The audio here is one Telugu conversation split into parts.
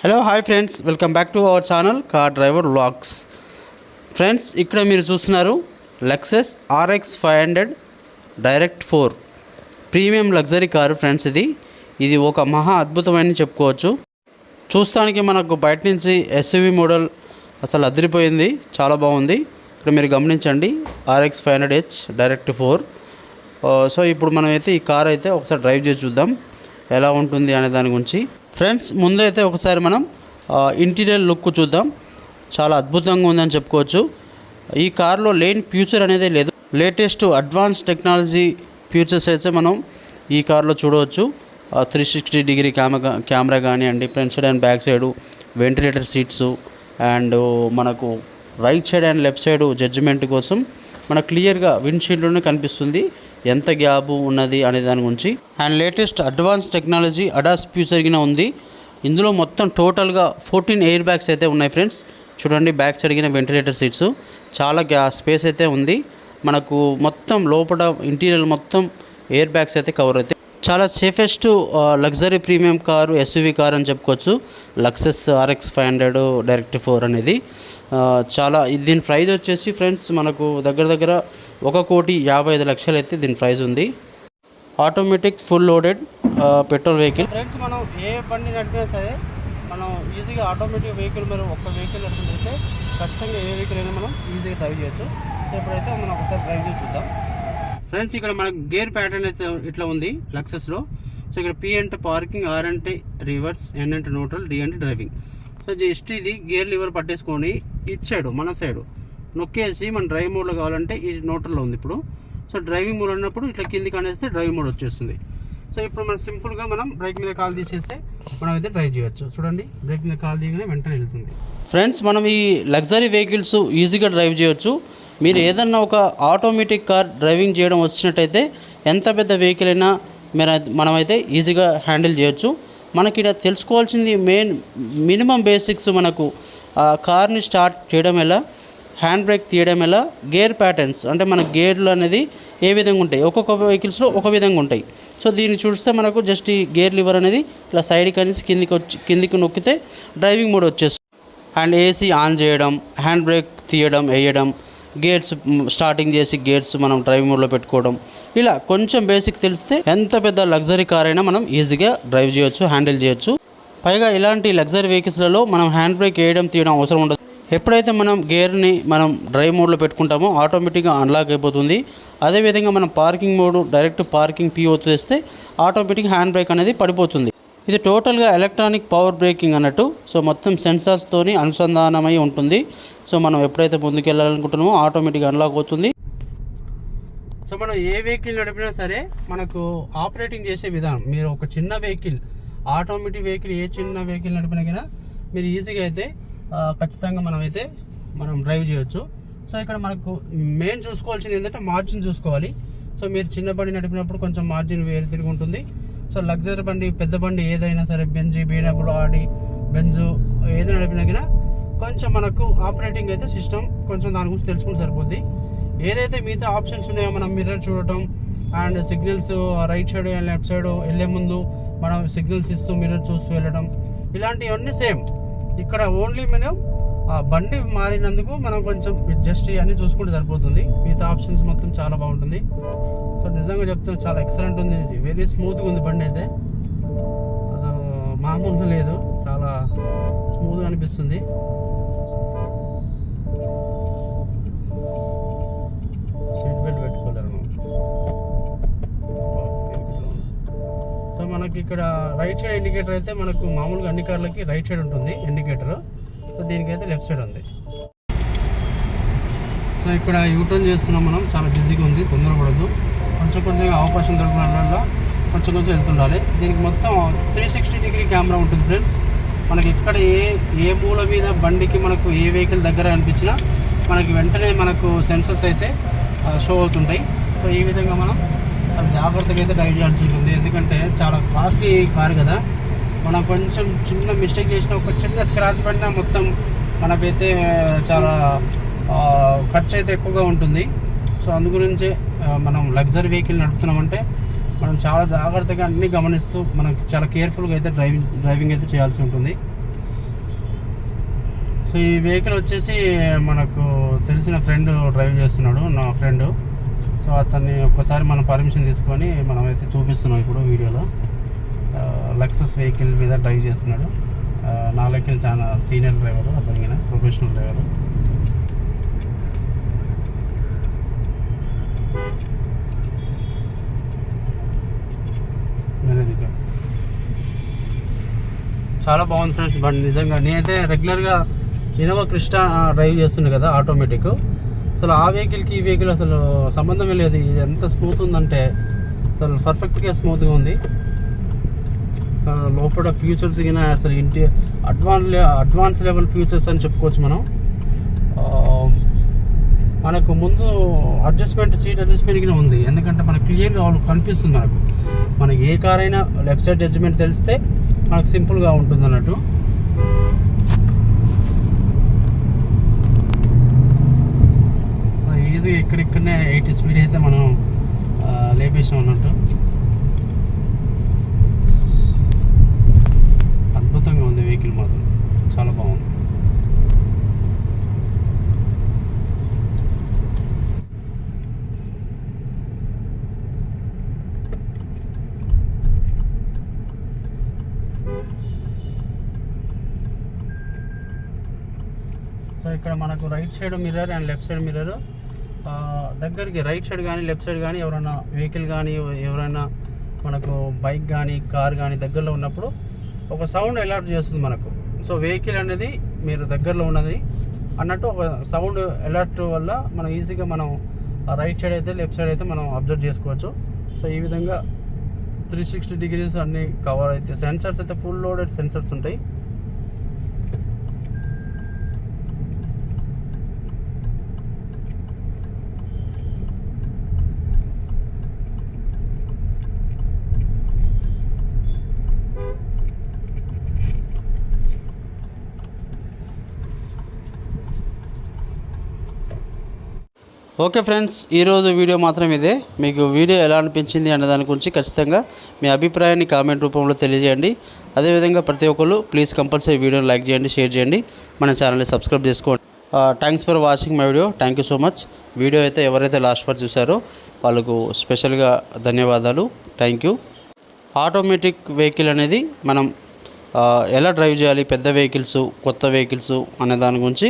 Hello hi friends welcome back to our channel car driver vlogs friends ఇక్కడ మీరు చూస్తున్నారు Lexus RX five hundred direct four premium luxury car friends ఇది. ఇది ఒక మహా అద్భుతమైన చెప్పుకోవచ్చు. చూస్తానికి మనకు బయట నుంచి ఎస్యూవి మోడల్ అసలు అదిరిపోయింది. చాలా బాగుంది. ఇక్కడ మీరు గమనించండి RX five hundred H direct four so ఇప్పుడు మనం అయితే ఈ కార్ అయితే ఒకసారి డ్రైవ్ చేసి చూద్దాం. ఎలా ఉంటుంది అనే దాని గురించి. ఫ్రెండ్స్ ముందైతే ఒకసారి మనం ఇంటీరియర్ లుక్ చూద్దాం. చాలా అద్భుతంగా ఉందని చెప్పుకోవచ్చు. ఈ కార్లో లేని ఫ్యూచర్ అనేది లేదు. లేటెస్ట్ అడ్వాన్స్ టెక్నాలజీ ఫ్యూచర్స్ అయితే మనం ఈ కార్లో చూడవచ్చు. Three sixty degree camera camera కానివ్వండి front side and back side ventilator seats and మనకు right side and left side judgment కోసం మన క్లియర్గా విండ్షీల్డ్లోనే కనిపిస్తుంది. ఎంత గ్యాప్ ఉన్నది అనే దాని గురించి. And latest advance technology ADAS ఫ్యూచర్గా ఉంది. ఇందులో మొత్తం టోటల్గా ఫోర్టీన్ ఎయిర్ బ్యాగ్స్ అయితే ఉన్నాయి ఫ్రెండ్స్. చూడండి బ్యాక్ సైడ్ గిన వెంటిలేటర్ సీట్స్. చాలా గ్యా స్పేస్ అయితే ఉంది. మనకు మొత్తం లోపల ఇంటీరియర్ మొత్తం ఎయిర్ బ్యాగ్స్ అయితే కవర్ అవుతాయి. చాలా safest luxury premium car SUV car అని చెప్పుకోవచ్చు. Lexus RX five hundred direct four అనేది. చాలా దీని ప్రైజ్ వచ్చేసి ఫ్రెండ్స్ మనకు దగ్గర దగ్గర ఒక కోటి యాభై ఐదు లక్షలు అయితే దీని ప్రైజ్ ఉంది. Automatic full loaded petrol vehicle. Friends మనం ఏ బండి నడిపినా సరే మనం ఈజీగా ఆటోమేటిక్ వెహికల్ మీరు ఒక్క వెహికల్ నడిపితే ఖచ్చితంగా ఏ వెహికల్ అయినా మనం ఈజీగా డ్రైవ్ చేయొచ్చు. ఇప్పుడైతే మనం ఒకసారి డ్రైవ్ చేసి చూద్దాం. ఫ్రెండ్స్ ఇక్కడ మనకు గేర్ ప్యాటర్న్ అయితే ఇట్లా ఉంది లక్సెస్లో సో ఇక్కడ పి అంటే పార్కింగ్ ఆర్ అంటే రివర్స్ ఎన్ అంటే న్యూట్రల్ డి అంటే డ్రైవింగ్ సో జస్ట్ ఇది గేర్ లివర్ పట్టేసుకొని ఇటు సైడు మన సైడు. నొక్కేసి మన డ్రైవ్ మోడ్లో కావాలంటే ఈ నోటర్లో ఉంది ఇప్పుడు. సో డ్రైవింగ్ మోడ్ అన్నప్పుడు ఇట్లా కిందికి అనేస్తే డ్రైవింగ్ మోడ్ వచ్చేస్తుంది. సో ఇప్పుడు మనం సింపుల్గా మనం బ్రేక్ మీద కాల్ తీసేస్తే మనం అయితే డ్రైవ్ చేయొచ్చు. చూడండి బ్రేక్ మీద కాల్ తీయగానే వెంటనే వెళ్తుంది. ఫ్రెండ్స్ మనం ఈ లగ్జరీ వెహికల్స్ ఈజీగా డ్రైవ్ చేయొచ్చు. మీరు ఏదన్నా ఒక ఆటోమేటిక్ కార్ డ్రైవింగ్ చేయడం వచ్చినట్టయితే ఎంత పెద్ద వెహికల్ అయినా మీరు మనమైతే ఈజీగా హ్యాండిల్ చేయొచ్చు. మనకి ఇక్కడ తెలుసుకోవాల్సింది మెయిన్ మినిమం బేసిక్స్ మనకు ఆ కార్ని స్టార్ట్ చేయడం ఎలా హ్యాండ్ బ్రేక్ తీయడం ఎలా గేర్ ప్యాటర్న్స్ అంటే మన గేర్లు అనేది ఏ విధంగా ఉంటాయి ఒక్కొక్క వెహికల్స్లో ఒక విధంగా ఉంటాయి. సో దీన్ని చూస్తే మనకు జస్ట్ ఈ గేర్ లివర్ అనేది ఇలా సైడ్కి అనేసి కిందికి వచ్చి కిందికి నొక్కితే డ్రైవింగ్ మోడ్ వచ్చేస్తుంది. అండ్ ఏసీ ఆన్ చేయడం హ్యాండ్ బ్రేక్ తీయడం వేయడం గేర్స్ స్టార్టింగ్ చేసి గేర్స్ మనం డ్రైవింగ్ మోడ్లో పెట్టుకోవడం. ఇలా కొంచెం బేసిక్ తెలిస్తే ఎంత పెద్ద లగ్జరీ కార్ అయినా మనం ఈజీగా డ్రైవ్ చేయొచ్చు హ్యాండిల్ చేయొచ్చు. పైగా ఇలాంటి లగ్జరీ వెహికల్స్లలో మనం హ్యాండ్ బ్రేక్ వేయడం తీయడం అవసరం ఉండదు. ఎప్పుడైతే మనం గేర్ని మనం డ్రైవ్ మోడ్లో పెట్టుకుంటామో ఆటోమేటిక్గా అన్లాక్ అయిపోతుంది. అదేవిధంగా మనం parking mode direct parking P చేస్తే ఆటోమేటిక్ హ్యాండ్ బ్రేక్ అనేది పడిపోతుంది. ఇది టోటల్గా ఎలక్ట్రానిక్ పవర్ బ్రేకింగ్ అన్నట్టు. సో మొత్తం సెన్సార్స్తోని అనుసంధానమై ఉంటుంది. సో మనం ఎప్పుడైతే ముందుకు వెళ్ళాలనుకుంటున్నామో ఆటోమేటిక్గా అన్లాక్ అవుతుంది. సో మనం ఏ వెహికల్ నడిపినా సరే మనకు ఆపరేటింగ్ చేసే విధానం మీరు ఒక చిన్న వెహికల్ ఆటోమేటిక్ వెహికల్ ఏ చిన్న వెహికల్ నడిపినా కానీ మీరు ఈజీగా అయితే ఖచ్చితంగా మనం అయితే మనం డ్రైవ్ చేయొచ్చు. సో ఇక్కడ మనకు మెయిన్ చూసుకోవాల్సింది ఏంటంటే మార్జిన్ చూసుకోవాలి. సో మీరు చిన్న బండి నడిపినప్పుడు కొంచెం మార్జిన్ వేరు తిరిగి ఉంటుంది. సో లగ్జరీ బండి పెద్ద బండి ఏదైనా సరే బెంజ్ బీడబ్ల్యూ ఆడి బెంజు ఏది నడిపినా కొంచెం మనకు ఆపరేటింగ్ అయితే సిస్టమ్ కొంచెం దాని గురించి తెలుసుకుంటే సరిపోద్ది. ఏదైతే మిగతా ఆప్షన్స్ ఉన్నాయో మనం మిర్రర్ చూడటం and signals right side and left side వెళ్ళే ముందు మనం సిగ్నల్స్ ఇస్తూ మిర్రర్ చూస్తూ వెళ్ళడం ఇలాంటివన్నీ సేమ్. ఇక్కడ ఓన్లీ మనం ఆ బండి మారినందుకు మనం కొంచెం జస్ట్ ఇవన్నీ చూసుకుంటే సరిపోతుంది. మిగతా ఆప్షన్స్ మొత్తం చాలా బాగుంటుంది. సో నిజంగా చెప్తాను చాలా ఎక్సలెంట్ ఉంది. వెరీ స్మూత్గా ఉంది బండి అయితే. అసలు మామూలుగా లేదు. చాలా స్మూత్గా అనిపిస్తుంది. సీట్ బెల్ట్ పెట్టుకోలేరు సో మనకి ఇక్కడ రైట్ సైడ్ ఇండికేటర్ అయితే మనకు మామూలుగా అన్ని కార్లకి రైట్ సైడ్ ఉంటుంది ఇండికేటర్ సో దీనికైతే లెఫ్ట్ సైడ్ ఉంది. సో ఇక్కడ యూటర్న్ చేస్తున్నాం మనం. చాలా బిజీగా ఉంది. తొందరపడద్దు. కొంచెం కొంచెం అవకాశం దొరికిన కొంచెం కొంచెం వెళ్తుండాలి. దీనికి మొత్తం త్రీ సిక్స్టీ డిగ్రీ కెమెరా ఉంటుంది ఫ్రెండ్స్ మనకి ఎక్కడ ఏ ఏ మూల మీద బండికి మనకు ఏ వెహికల్ దగ్గర అనిపించినా మనకి వెంటనే మనకు సెన్సర్స్ అయితే షో అవుతుంటాయి. సో ఈ విధంగా మనం చాలా జాగ్రత్తగా అయితే డ్రైవ్ చేయాల్సి ఉంటుంది. ఎందుకంటే చాలా కాస్ట్లీ కారు కదా. మనం కొంచెం చిన్న మిస్టేక్ చేసిన ఒక చిన్న స్క్రాచ్ పడినా మొత్తం మనకైతే చాలా ఖర్చు అయితే ఎక్కువగా ఉంటుంది. సో అందు గురించి మనం లగ్జరీ వెహికల్ నడుపుతున్నామంటే మనం చాలా జాగ్రత్తగా అన్నీ గమనిస్తూ మనం చాలా కేర్ఫుల్గా అయితే డ్రైవింగ్ డ్రైవింగ్ అయితే చేయాల్సి ఉంటుంది. సో ఈ వెహికల్ వచ్చేసి మనకు తెలిసిన ఫ్రెండ్ డ్రైవ్ చేస్తున్నాడు నా ఫ్రెండ్. సో అతన్ని ఒక్కసారి మనం పర్మిషన్ తీసుకొని మనం అయితే చూపిస్తున్నాం ఇప్పుడు వీడియోలో. లక్సస్ వెహికల్ మీద డ్రైవ్ చేస్తున్నాడు. నా లెక్కన చాలా సీనియర్ డ్రైవర్ అతనికి ప్రొఫెషనల్ డ్రైవర్. చాలా బాగుంది ఫ్రెండ్స్ బండి నిజంగా నేనైతే రెగ్యులర్గా ఇనోవా క్రిస్టా డ్రైవ్ చేస్తుండే కదా ఆటోమేటిక్ అసలు ఆ వెహికల్కి ఈ వెహికల్ అసలు సంబంధమే లేదు. ఇది ఎంత స్మూత్ ఉందంటే అసలు పర్ఫెక్ట్గా స్మూత్గా ఉంది. లోపల ఫ్యూచర్స్ కింద అసలు ఇంటి అడ్వాన్స్ అడ్వాన్స్ లెవెల్ ఫ్యూచర్స్ అని చెప్పుకోవచ్చు మనం. మనకు ముందు అడ్జస్ట్మెంట్ సీట్ అడ్జస్ట్మెంట్ కింద ఉంది. ఎందుకంటే మనకు క్లియర్గా కనిపిస్తుంది మనకు. మనకి ఏ కార్ అయినా లెఫ్ట్ సైడ్ జడ్జ్మెంట్ తెలిస్తే మనకు సింపుల్గా ఉంటుంది అన్నట్టు. ఇది ఎక్కడెక్కడనే ఎయిటీ స్పీడ్ అయితే మనం లేపేసాం అన్నట్టు అద్భుతంగా ఉంది వెహికల్ మాత్రం చాలా బాగుంది సో ఇక్కడ మనకు right side mirror and left side mirror. దగ్గరికి రైట్ సైడ్ కానీ లెఫ్ట్ సైడ్ కానీ ఎవరైనా వెహికల్ కానీ ఎవరైనా మనకు బైక్ కానీ కార్ కానీ దగ్గరలో ఉన్నప్పుడు ఒక సౌండ్ అలర్ట్ చేస్తుంది మనకు. సో వెహికల్ అనేది మీరు దగ్గరలో ఉన్నది అన్నట్టు ఒక సౌండ్ అలర్ట్ వల్ల మనం ఈజీగా మనం రైట్ సైడ్ అయితే లెఫ్ట్ సైడ్ అయితే మనం అబ్జర్వ్ చేసుకోవచ్చు. సో ఈ విధంగా త్రీ సిక్స్టీ డిగ్రీస్ అన్ని కవర్ అయితే. సెన్సర్స్ అయితే ఫుల్ లోడెడ్ సెన్సర్స్ ఉంటాయి. ఓకే ఫ్రెండ్స్ ఈరోజు వీడియో మాత్రం ఇదే. మీకు వీడియో ఎలా అనిపించింది అన్న దాని గురించి ఖచ్చితంగా మీ అభిప్రాయాన్ని కామెంట్ రూపంలో తెలియజేయండి. అదేవిధంగా ప్రతి ఒక్కరు ప్లీజ్ కంపల్సరీ వీడియోని లైక్ చేయండి షేర్ చేయండి. మన ఛానల్ని సబ్స్క్రైబ్ చేసుకోండి. Thanks for watching my video. Thank you so much. Video అయితే ఎవరైతే లాస్ట్ వరకు చూసారో వాళ్ళకు స్పెషల్గా ధన్యవాదాలు. Thank you. ఆటోమేటిక్ వెహికల్ అనేది మనం ఎలా డ్రైవ్ చేయాలి పెద్ద వెహికల్స్ కొత్త వెహికల్స్ అనే దాని గురించి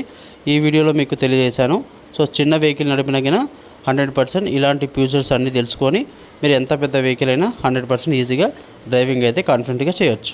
ఈ వీడియోలో మీకు తెలియజేశాను. సో చిన్న వెహికల్ నడిపినగిన హండ్రెడ్ పర్సెంట్ ఇలాంటి ఫ్యూచర్స్ అన్నీ తెలుసుకొని మీరు ఎంత పెద్ద వెహికల్ అయినా హండ్రెడ్ పర్సెంట్ ఈజీగా డ్రైవింగ్ అయితే కాన్ఫిడెంట్గా చేయొచ్చు.